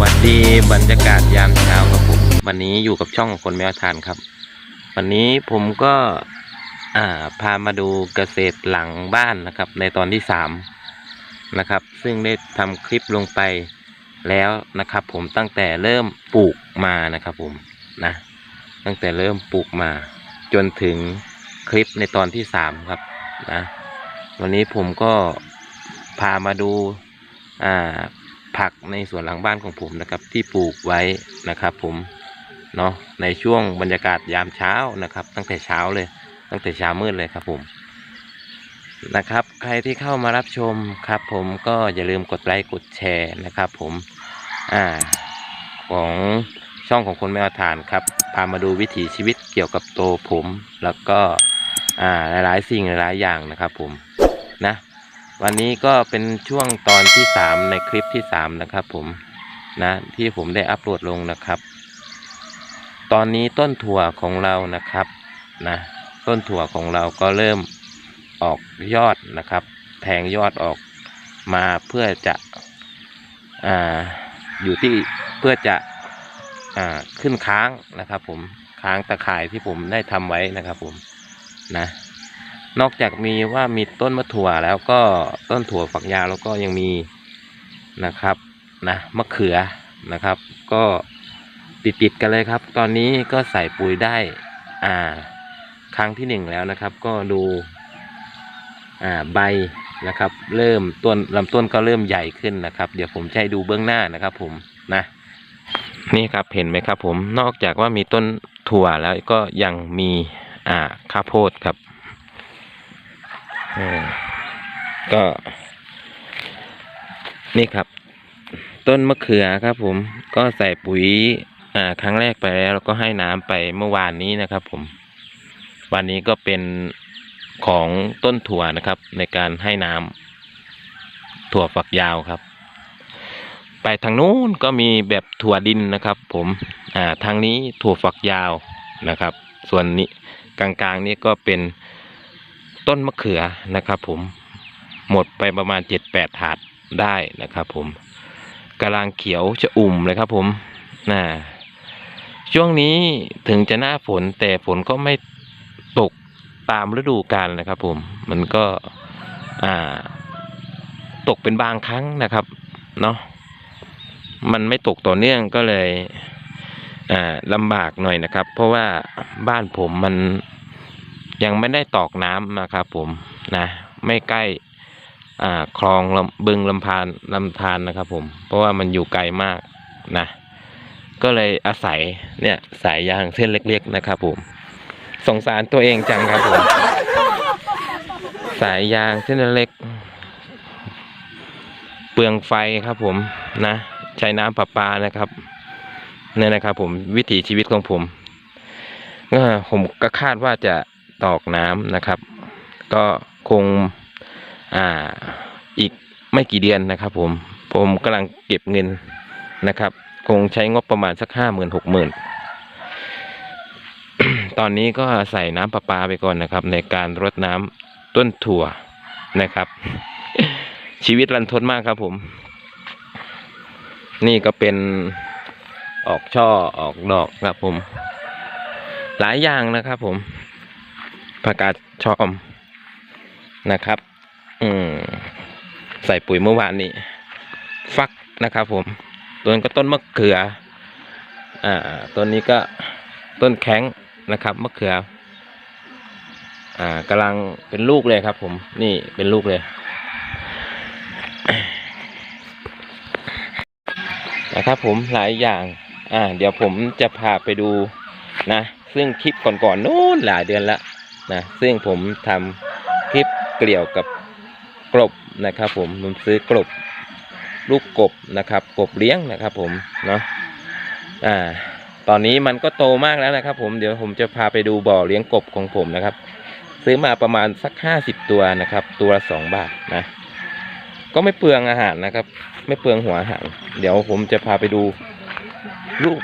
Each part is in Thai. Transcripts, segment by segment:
วัสดีบรรยากาศยามเช้าครับผม วันนี้อยู่กับช่องคนแมวทานครับ วันนี้ผมก็อ่าพามาดูเกษตรหลังบ้านนะครับ ในตอนที่สามนะครับ ซึ่งได้ทำคลิปลงไปแล้วนะครับ ผมตั้งแต่เริ่มปลูกมานะครับ ผมนะตั้งแต่เริ่มปลูกมา จนถึงคลิปในตอนที่สามครับนะวันนี้ผมก็พามาดูอ่า ผักในสวนหลังบ้านของผมนะครับ ที่ปลูกไว้นะครับ ผมเนาะในช่วงบรรยากาศยามเช้านะครับ ตั้งแต่เช้าเลย ตั้งแต่เช้ามืดเลยครับผมนะครับ ใครที่เข้ามารับชมครับ ผมก็อย่าลืมกดไลค์กดแชร์นะครับ ผมอ่าของช่องของคนไม่เอาฐานครับ พามาดูวิถีชีวิตเกี่ยวกับตัวผม แล้วก็อ่าหลายๆสิ่งหลายๆอย่างนะครับ ผมนะ วันนี้ก็เป็นช่วงตอนที่สามในคลิปที่สามนะครับผมนะที่ผมได้อัปโหลดลงนะครับ ตอนนี้ต้นถั่วของเรานะครับนะต้นถั่วของเราก็เริ่มออกยอดนะครับ แทงยอดออกมาเพื่อจะอ่าอยู่ที่เพื่อจะอ่าขึ้นค้างนะครับผมค้างตะข่ายที่ผมได้ทำไว้นะครับผมนะ นอกจากมีว่ามีต้นมะถั่วแล้วก็ต้นถั่วฝักยาวแล้วก็ยังมีนะครับนะมะเขือนะครับ ก็ติดติดกันเลยครับ ตอนนี้ก็ใส่ปุ๋ยได้อ่าครั้งที่หนึ่งแล้วนะครับ ก็ดูอ่าใบนะครับ เริ่มต้นลำต้นก็เริ่มใหญ่ขึ้นนะครับ เดี๋ยวผมจะให้ดูเบื้องหน้านะครับ ผมนะนี่ครับเห็นไหมครับ ผมนอกจากว่ามีต้นถั่วแล้วก็ยังมีอ่าข้าวโพดครับ ก็ นี่ครับ ต้นมะเขือครับ ผมก็ใส่ปุ๋ยอ่าครั้งแรกไปแล้วแล้วก็ให้น้ำไปเมื่อวานนี้นะครับ ผม วันนี้ก็เป็นของต้นถั่วนะครับ ในการให้น้ำถั่วฝักยาวครับ ไปทางนู้นก็มีแบบถั่วดินนะครับ ผมอ่าทางนี้ถั่วฝักยาวนะครับ ส่วนนี้กลางๆนี้ก็เป็น ต้นมะเขือนะครับ ผมหมดไปประมาณเจ็ดแปดถาดได้นะครับ ผมกำลังเขียวจะอุ่มเลยครับ ผมนะช่วงนี้ถึงจะหน้าฝนแต่ฝนก็ไม่ตกตามฤดูกาลนะครับ ผมมันก็อ่า ตกเป็นบางครั้งนะครับ เนาะมันไม่ตกต่อเนื่องก็เลยอ่าลำบากหน่อยนะครับ เพราะว่าบ้านผมมัน ยังไม่ได้ตอกน้ำนะครับผมนะไม่ใกล้อ่าคลองลบึงลำพานลำธารนะครับผม เพราะว่ามันอยู่ไกลมากนะก็เลยอาศัยเนี่ยสายยางเส้นเล็ก ๆ นะครับผมสงสารตัวเองจังครับผม สายยางเส้นเล็ก เปลืองไฟครับผมนะใช้น้ำประปานะครับเนี่ยนะครับผมวิถีชีวิตของผมผมก็คาดว่าจะ ตอกน้ำนะครับ ก็คงอ่าอีกไม่กี่เดือนนะครับผมผมกำลังเก็บเงินนะครับ คงใช้งบประมาณสักห้าหมื่นหกหมื่นตอนนี้ก็ใส่น้ำประปาไปก่อนนะครับ ในการรดน้ำต้นถั่วนะครับ ชีวิตรันทดมากครับผม นี่ก็เป็นออกช่อออกดอกครับผม หลายอย่างนะครับผม ผักกาดชอมนะครับ อืมส่ปุ๋ยเมื่อวานนี้ ฟักนะครับ ผมต้นก็ต้นมะเขือ อ่าต้นนี้ก็ต้นแข้งนะครับมะเขือ อ่ากำลังเป็นลูกเลยครับ ผมนี่เป็นลูกเลยนะครับผมหลายอย่าง อ่า เดี๋ยวผมจะพาไปดูนะ ซึ่งคลิปก่อนๆนู้นหลายเดือนละ นะซึ่งผมทำคลิปเกี่ยวกับกลบนะครับ ผมผมซื้อกลบลูกกบนะครับกบเลี้ยงนะครับ ผมเนาะอ่า ตอนนี้มันก็โตมากแล้วนะครับ ผมเดี๋ยวผมจะพาไปดูบ่อเลี้ยงกบของผมนะครับ ซื้อมาประมาณสักห้าสิบตัวนะครับ ตัวละสองบาทนะก็ไม่เปลืองอาหารนะครับ ไม่เปลืองหัวอาหาร เดี๋ยวผมจะพาไปดูลูก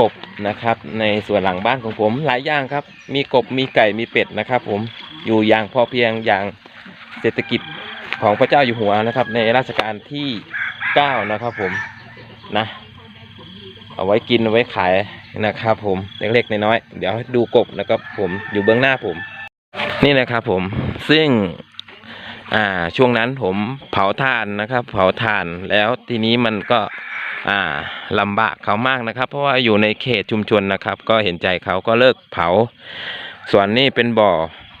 กบ นะครับ ในส่วนหลังบ้านของผมหลายอย่างครับ มีกบมีไก่มีเป็ดนะครับ ผมอยู่อย่างพอเพียงอย่างเศรษฐกิจของพระเจ้าอยู่หัวนะครับ ในรัชกาลที่เก้านะครับ ผมนะ เอาไว้กินเอาไว้ขายนะครับ ผมเล็กๆน้อยๆเดี๋ยวดูกบนะครับ ผมอยู่เบื้องหน้าผม นี่นะครับ ผมซึ่งอ่าช่วงนั้นผมเผาถ่านนะครับ เผาถ่านแล้วทีนี้มันก็ อ่าลำบากเขามากนะครับ เพราะว่าอยู่ในเขตชุมชนนะครับ ก็เห็นใจเขาก็เลิกเผา ส่วนนี้เป็นบ่อ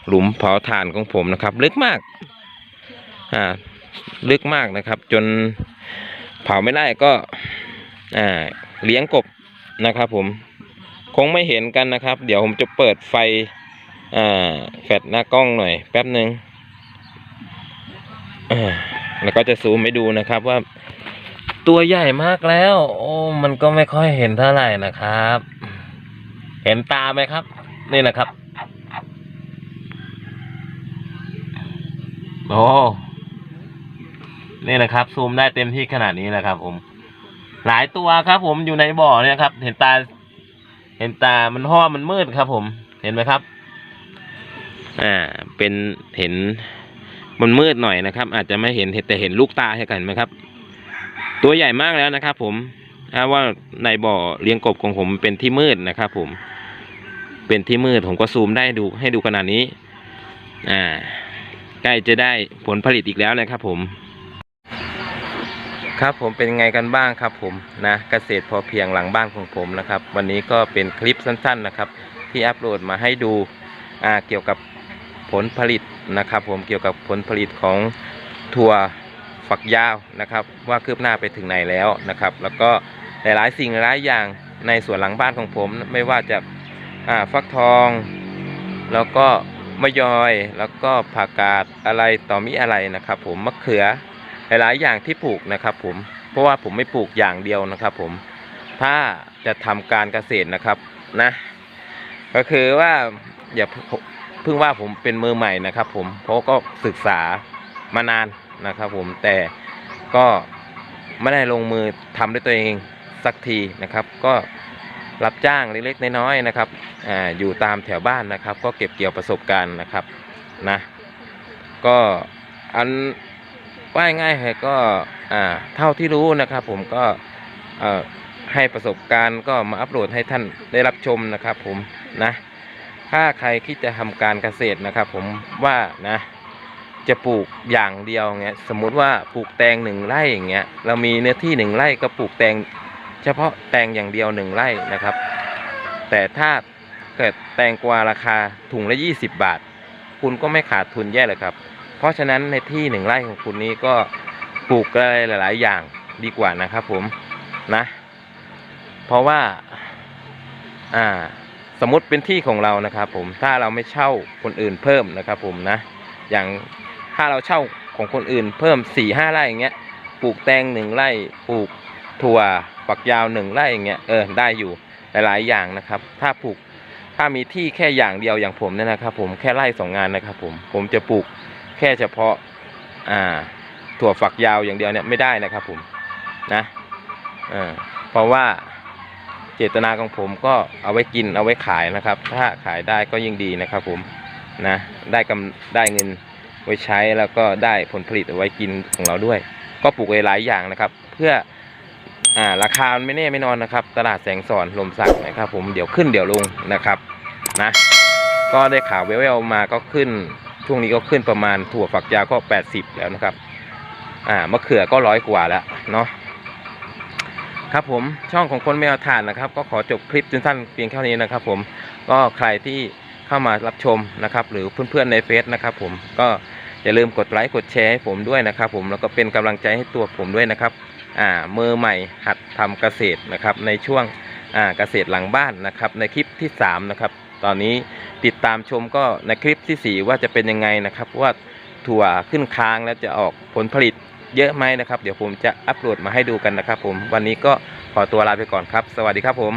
หลุมเผาถ่านของผมนะครับ ลึกมากอ่าลึกมากนะครับ จนเผาไม่ได้ก็อ่าเลี้ยงกบนะครับผมคงไม่เห็นกันนะครับ เดี๋ยวผมจะเปิดไฟอ่าแฟลชหน้ากล้องหน่อย แป๊บหนึ่งแล้วก็จะซูมให้ดูนะครับว่า ตัวใหญ่มากแล้ว โอ้มันก็ไม่ค่อยเห็นเท่าไหร่นะครับ เห็นตาไหมครับ นี่นะครับโอ้นี่นะครับ ซูมได้เต็มที่ขนาดนี้นะครับ ผม หลายตัวครับ ผมอยู่ในบ่อเนี่ยครับ เห็นตา เห็นตามันเพราะว่ามันมืดครับ ผม เห็นไหมครับ อ่า เป็นเห็นมันมืดหน่อยนะครับ อาจจะไม่เห็นแต่เห็นลูกตาให้กันไหมครับ ตัวใหญ่มากแล้วนะครับผมถ้าว่าในบ่อเลี้ยงกบของผมเป็นที่มืดนะครับผม เป็นที่มืดผมก็ซูมได้ดูให้ดูขนาดนี้ อ่า ใกล้จะได้ผลผลิตอีกแล้วนะครับผม ครับผมเป็นไงกันบ้างครับผมนะเกษตรพอเพียงหลังบ้านของผมนะครับ วันนี้ก็เป็นคลิปสั้น ๆนะครับ ที่อัปโหลดมาให้ดูอ่าเกี่ยวกับผลผลิตนะครับ ผมเกี่ยวกับผลผลิตของถั่ว ฝักยาวนะครับ ว่าคืบหน้าไปถึงไหนแล้วนะครับ แล้วก็หลายๆสิ่งหลายอย่างในสวนหลังบ้านของผม ไม่ว่าจะอ่าฟักทอง แล้วก็มะยอยแล้วก็ผักกาดอะไรต่อมีอะไรนะครับ ผมมะเขือหลายๆอย่างที่ปลูกนะครับ ผมเพราะว่าผมไม่ปลูกอย่างเดียวนะครับ ผมถ้าจะทำการเกษตรนะครับนะก็คือว่าอย่าเพิ่งว่าผมเป็นมือใหม่นะครับ ผมเพราะก็ศึกษามานาน นะครับผมแต่ก็ไม่ได้ลงมือทำด้วยตัวเองสักทีนะครับ ก็รับจ้างเล็กๆน้อยๆนะครับอ่าอยู่ตามแถวบ้านนะครับ ก็เก็บเกี่ยวประสบการณ์นะครับนะก็อันว่าง่ายๆก็อ่าเท่าที่รู้นะครับ ผมก็เอ่อให้ประสบการณ์ก็มาอัปโหลดให้ท่านได้รับชมนะครับ ผมนะถ้าใครคิดจะทำการเกษตรนะครับ ผมว่านะ จะปลูกอย่างเดียวเงี้ยสมมุติว่าปลูกแตงหนึ่งไร่อย่างเงี้ยเรามีเนื้อที่หนึ่งไร่ก็ปลูกแตงเฉพาะแตงอย่างเดียวหนึ่งไร่นะครับ แต่ถ้าเกิดแตงกวาราคาถุงละ 20 บาท คุณก็ไม่ขาดทุนแย่เลยครับ เพราะฉะนั้นในที่หนึ่งไร่ของคุณนี้ก็ปลูกอะไรหลาย ๆ อย่างดีกว่านะครับผมนะ เพราะว่าอ่าสมมติเป็นที่ของเรานะครับผมถ้าเราไม่เช่าคนอื่นเพิ่มนะครับผมนะอย่าง ถ้าเราเช่าของคนอื่น เพิ่มสี่ห้าไร่อย่างเงี้ยปลูกแตงหนึ่งไร่ปลูกถั่วฝักยาวหนึ่งไร่อย่างเงี้ยเออได้อยู่หลาย ๆ อย่างนะครับ ถ้าปลูกถ้ามีที่แค่อย่างเดียวอย่างผมเนี่ยนะครับ ผมแค่ไร่สองงานนะครับผมผมจะปลูกแค่เฉพาะอ่าถั่วฝักยาวอย่างเดียวเนี่ยไม่ได้นะครับผมนะเออเพราะว่าเจตนาของผมก็เอาไว้กินเอาไว้ขายนะครับ ถ้าขายได้ก็ยิ่งดีนะครับผมนะได้กำได้เงิน ไว้ใช้แล้วก็ได้ผลผลิตเอาไว้กินของเราด้วย ก็ปลูกไว้หลายอย่างนะครับ เพื่ออ่าราคาไม่แน่ไม่นอนนะครับ ตลาดแสงสอนลมสักนะครับผมเดี๋ยวขึ้นเดี๋ยวลงนะครับนะก็ได้ข่าวแววๆมาก็ขึ้นช่วงนี้ก็ขึ้นประมาณถั่วฝักยาวก็ 80 แล้วนะครับ อ่ามะเขือก็ร้อยกว่าแล้วเนาะครับผมช่องของคนแมวถ่านนะครับ ก็ขอจบคลิปสั้นๆเพียงเท่านี้นะครับ ผมก็ใครที่เข้ามารับชมนะครับ หรือเพื่อนๆในเฟซนะครับ ผมก็ อย่าลืมกดไลค์กดแชร์ให้ผมด้วยนะครับ ผมแล้วก็เป็นกำลังใจให้ตัวผมด้วยนะครับอ่ามือใหม่หัดทำเกษตรนะครับ ในช่วงอ่าเกษตรหลังบ้านนะครับ ในคลิปที่สามนะครับตอนนี้ติดตามชมก็ในคลิปที่สี่ว่าจะเป็นยังไงนะครับว่าถั่วขึ้นค้างแล้วจะออกผลผลิตเยอะไหมนะครับ เดี๋ยวผมจะอัปโหลดมาให้ดูกันนะครับ ผมวันนี้ก็ขอตัวลาไปก่อนครับ สวัสดีครับผม